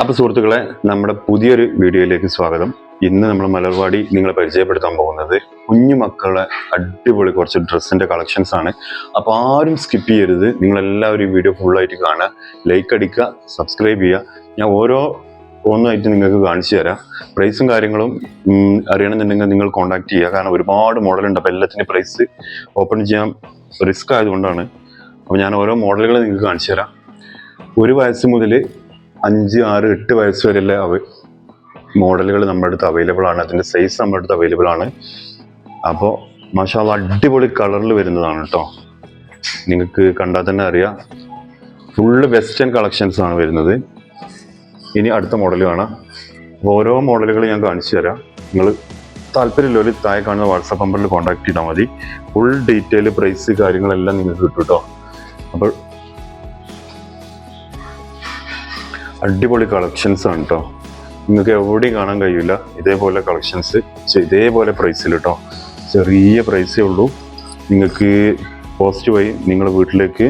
അപ്പൊ സുഹൃത്തുക്കളെ നമ്മുടെ പുതിയൊരു വീഡിയോയിലേക്ക് സ്വാഗതം. ഇന്ന് നമ്മൾ മലർവാടി നിങ്ങളെ പരിചയപ്പെടുത്താൻ പോകുന്നത് കുഞ്ഞു മക്കളെ അടിപൊളി കുറച്ച് ഡ്രസ്സിന്റെ കളക്ഷൻസ് ആണ്. അപ്പൊ ആരും സ്കിപ്പ് ചെയ്യരുത്. നിങ്ങൾ എല്ലാവരും ഈ വീഡിയോ ഫുള്ളായിട്ട് കാണുക. ലൈക്ക് അടിക്കുക സബ്സ്ക്രൈബ് ചെയ്യുക. ഞാൻ ഓരോ ഒന്നായിട്ട് നിങ്ങൾക്ക് കാണിച്ചു തരാം. പ്രൈസും കാര്യങ്ങളും അറിയണമെന്നുണ്ടെങ്കിൽ നിങ്ങൾ കോൺടാക്ട് ചെയ്യുക. കാരണം ഒരുപാട് മോഡലുണ്ട് അപ്പോൾ എല്ലാത്തിന്റെ പ്രൈസ് ഓപ്പൺ ചെയ്യാൻ റിസ്ക് ആയതുകൊണ്ടാണ്. അപ്പോൾ ഞാൻ ഓരോ മോഡലുകൾ നിങ്ങൾക്ക് കാണിച്ചു തരാം. ഒരു വയസ്സ് മുതൽ അഞ്ച് ആറ് എട്ട് വയസ്സ് വരെയുള്ള മോഡലുകൾ നമ്മുടെ അടുത്ത് അവൈലബിൾ ആണ്. അതിന്റെ സൈസ് നമ്മുടെ അടുത്ത് അവൈലബിൾ ആണ്. അപ്പോൾ മാഷാല്ല അടിപൊളി കളറിൽ വരുന്നതാണ് കേട്ടോ. നിങ്ങൾക്ക് കണ്ടാൽ തന്നെ അറിയാം. ഫുള്ള് വെസ്റ്റേൺ കളക്ഷൻസ് ആണ് വരുന്നത്. ഇനി അടുത്ത മോഡൽ കാണാം. ഓരോ മോഡലുകൾ ഞാൻ കാണിച്ചു തരാം. നിങ്ങൾ താല്പര്യമുള്ളവർ താഴെ കാണുന്ന വാട്സാപ്പ് നമ്പറിൽ കോൺടാക്ട് ചെയ്താൽ മതി. ഫുൾ ഡീറ്റെയിൽ പ്രൈസ് കാര്യങ്ങളെല്ലാം നിങ്ങൾക്ക് കിട്ടും കേട്ടോ. അപ്പോൾ അടിപൊളി കളക്ഷൻസ് ആണ് കേട്ടോ നിങ്ങൾക്ക് എവിടെയും കാണാൻ കഴിയില്ല. ഇതേപോലെ കളക്ഷൻസ് ഇതേപോലെ പ്രൈസിൽ കേട്ടോ ചെറിയ പ്രൈസേ ഉള്ളൂ. നിങ്ങൾക്ക് പോസ്റ്റ് വഴി നിങ്ങളുടെ വീട്ടിലേക്ക്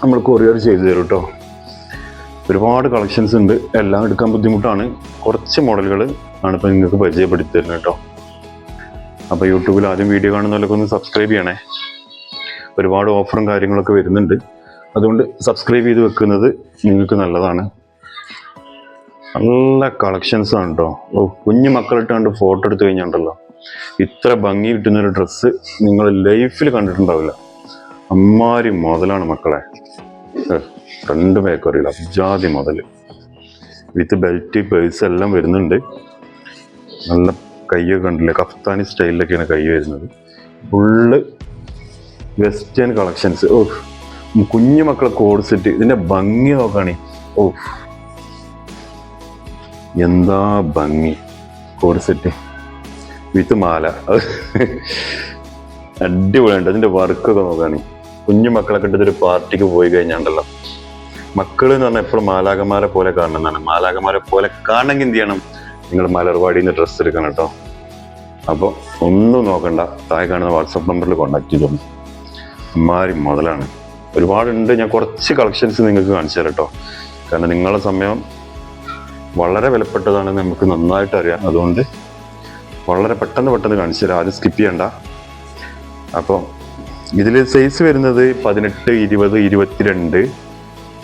നമ്മൾ കൊറിയർ ചെയ്തു തരും കേട്ടോ ഒരുപാട് കളക്ഷൻസ് ഉണ്ട്. എല്ലാം എടുക്കാൻ ബുദ്ധിമുട്ടാണ്. കുറച്ച് മോഡലുകൾ ആണ് ഇപ്പോൾ നിങ്ങൾക്ക് പരിചയപ്പെടുത്തി തരുന്നത് കേട്ടോ അപ്പോൾ യൂട്യൂബിൽ ആദ്യം വീഡിയോ കാണുന്നവരൊക്കെ ഒന്ന് സബ്സ്ക്രൈബ് ചെയ്യണേ. ഒരുപാട് ഓഫറും കാര്യങ്ങളൊക്കെ വരുന്നുണ്ട്. അതുകൊണ്ട് സബ്സ്ക്രൈബ് ചെയ്ത് വെക്കുന്നത് നിങ്ങൾക്ക് നല്ലതാണ്. നല്ല കളക്ഷൻസ് ആണ് കേട്ടോ ഓ കുഞ്ഞു മക്കളിട്ടാണ്ട് ഫോട്ടോ എടുത്തു കഴിഞ്ഞാണ്ടല്ലോ. ഇത്ര ഭംഗി കിട്ടുന്ന ഒരു ഡ്രസ്സ് നിങ്ങൾ ലൈഫിൽ കണ്ടിട്ടുണ്ടാവില്ല. അമ്മാരി മുതലാണ് മക്കളെ. രണ്ട് ബേക്കറിയിൽ അബ്ജാതി മുതൽ വിത്ത് ബെൽറ്റ് പേഴ്സ് എല്ലാം വരുന്നുണ്ട്. നല്ല കയ്യൊക്കെ കണ്ടില്ലേ? കഫ്താനി സ്റ്റൈലിലൊക്കെയാണ് കൈ വരുന്നത്. ഫുള്ള് വെസ്റ്റേൺ കളക്ഷൻസ് ഓ കുഞ്ഞു മക്കളെ കോടിച്ചിട്ട് ഇതിന്റെ ഭംഗി നോക്കാണി. ഓ. എന്താ ഭംഗി? കോടിച്ചിട്ട് വിത്ത് മാല. അടിപൊളിയുണ്ട് അതിന്റെ വർക്കൊക്കെ നോക്കാണി. കുഞ്ഞു മക്കളെ കണ്ടിട്ട് ഒരു പാർട്ടിക്ക് പോയി കഴിഞ്ഞാണ്ടല്ലോ. മക്കൾ എന്ന് പറഞ്ഞാൽ എപ്പോഴും മാലാകന്മാരെ പോലെ കാണണമെന്നാണ് മാലാകന്മാരെ പോലെ കാണണമെങ്കിൽ എന്ത് ചെയ്യണം? നിങ്ങൾ മലർവാടിയിൽ നിന്ന് ഡ്രസ്സ് എടുക്കണം കേട്ടോ. അപ്പോൾ ഒന്നും നോക്കണ്ട. താഴെ കാണുന്ന വാട്സപ്പ് നമ്പറിൽ കോൺടാക്ട് ചെയ്തോളൂ. അമ്മാരി മുതലാണ്. ഒരുപാടുണ്ട്. ഞാൻ കുറച്ച് കളക്ഷൻസ് നിങ്ങൾക്ക് കാണിച്ചു തരാം കേട്ടോ. കാരണം നിങ്ങളുടെ സമയം വളരെ വിലപ്പെട്ടതാണെന്ന് നമുക്ക് നന്നായിട്ട് അറിയാം. അതുകൊണ്ട് വളരെ പെട്ടെന്ന് പെട്ടെന്ന് കാണിച്ചു തരാം. ആരും സ്കിപ്പ് ചെയ്യണ്ട. അപ്പോൾ ഇതിൽ സൈസ് വരുന്നത് പതിനെട്ട് ഇരുപത് ഇരുപത്തിരണ്ട്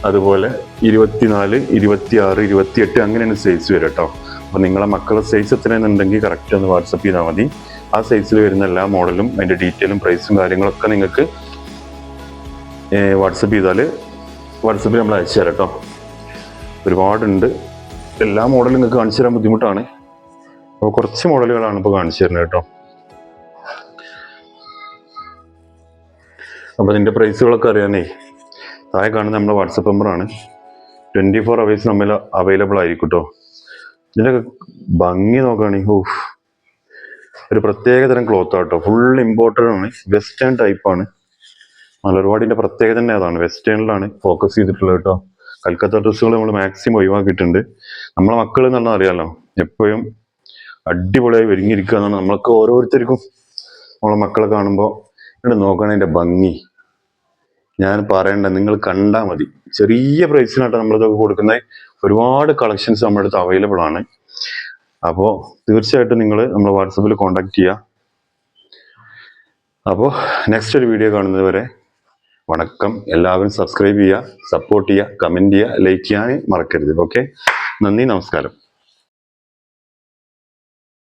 അതുപോലെ ഇരുപത്തിനാല് ഇരുപത്തിയാറ് ഇരുപത്തിയെട്ട് അങ്ങനെയാണ് സൈസ് വരും കേട്ടോ. അപ്പോൾ നിങ്ങളെ മക്കളുടെ സൈസ് എത്രയെന്നുണ്ടെങ്കിൽ കറക്റ്റ് ഒന്ന് വാട്സപ്പ് ചെയ്താൽ മതി. ആ സൈസിൽ വരുന്ന എല്ലാ മോഡലും അതിന്റെ ഡീറ്റെയിലും പ്രൈസും കാര്യങ്ങളൊക്കെ നിങ്ങൾക്ക് വാട്സപ്പ് ചെയ്താൽ വാട്സപ്പിൽ നമ്മൾ അയച്ചു തരാം കേട്ടോ. ഒരുപാടുണ്ട്. എല്ലാ മോഡലും നിങ്ങൾക്ക് കാണിച്ചു തരാൻ ബുദ്ധിമുട്ടാണ്. അപ്പോൾ കുറച്ച് മോഡലുകളാണ് ഇപ്പോൾ കാണിച്ചു തരുന്നത് കേട്ടോ. അപ്പോൾ ഇതിന്റെ പ്രൈസുകളൊക്കെ അറിയാനേ താഴെ കാണുന്ന നമ്മുടെ വാട്സപ്പ് നമ്പറാണ് ട്വന്റി ഫോർ അവേഴ്സ് നമ്മൾ അവൈലബിൾ ആയിരിക്കും കേട്ടോ. ഇതിന്റെ ഭംഗി നോക്കുകയാണെങ്കിൽ ഓഫ് ഒരു പ്രത്യേകതരം ക്ലോത്ത് ആട്ടോ ഫുൾ ഇമ്പോർട്ടഡ് ആണ്. വെസ്റ്റേൺ ടൈപ്പാണ് മലർവാടിന്റെ പ്രത്യേകത തന്നെ അതാണ്. വെസ്റ്റേണിലാണ് ഫോക്കസ് ചെയ്തിട്ടുള്ളത് കേട്ടോ കൽക്കത്ത ഡ്രസ്സുകൾ നമ്മൾ മാക്സിമം ഒഴിവാക്കിയിട്ടുണ്ട്. നമ്മളെ മക്കൾ എന്ന് പറഞ്ഞാൽ അറിയാലോ എപ്പോഴും അടിപൊളിയായി ഒരുങ്ങിയിരിക്കുക എന്നാണ് നമ്മൾക്ക് ഓരോരുത്തർക്കും നമ്മളെ മക്കളെ കാണുമ്പോൾ ഇവിടെ നോക്കണം അതിന്റെ ഭംഗി. ഞാൻ പറയണ്ട നിങ്ങൾ കണ്ടാൽ മതി. ചെറിയ പ്രൈസിനായിട്ട് നമ്മളിതൊക്കെ കൊടുക്കുന്നത്. ഒരുപാട് കളക്ഷൻസ് നമ്മുടെ അടുത്ത് അവൈലബിൾ ആണ്. അപ്പോൾ തീർച്ചയായിട്ടും നിങ്ങൾ നമ്മൾ വാട്സപ്പിൽ കോൺടാക്ട് ചെയ്യുക അപ്പോൾ നെക്സ്റ്റ് ഒരു വീഡിയോ കാണുന്നത് വരെ വണക്കം. എല്ലാവരും സബ്സ്ക്രൈബ് ചെയ്യുക സപ്പോർട്ട് ചെയ്യുക കമന്റ് ചെയ്യുക ലൈക്ക് ചെയ്യാൻ മറക്കരുത്. ഓക്കെ നന്ദി നമസ്കാരം.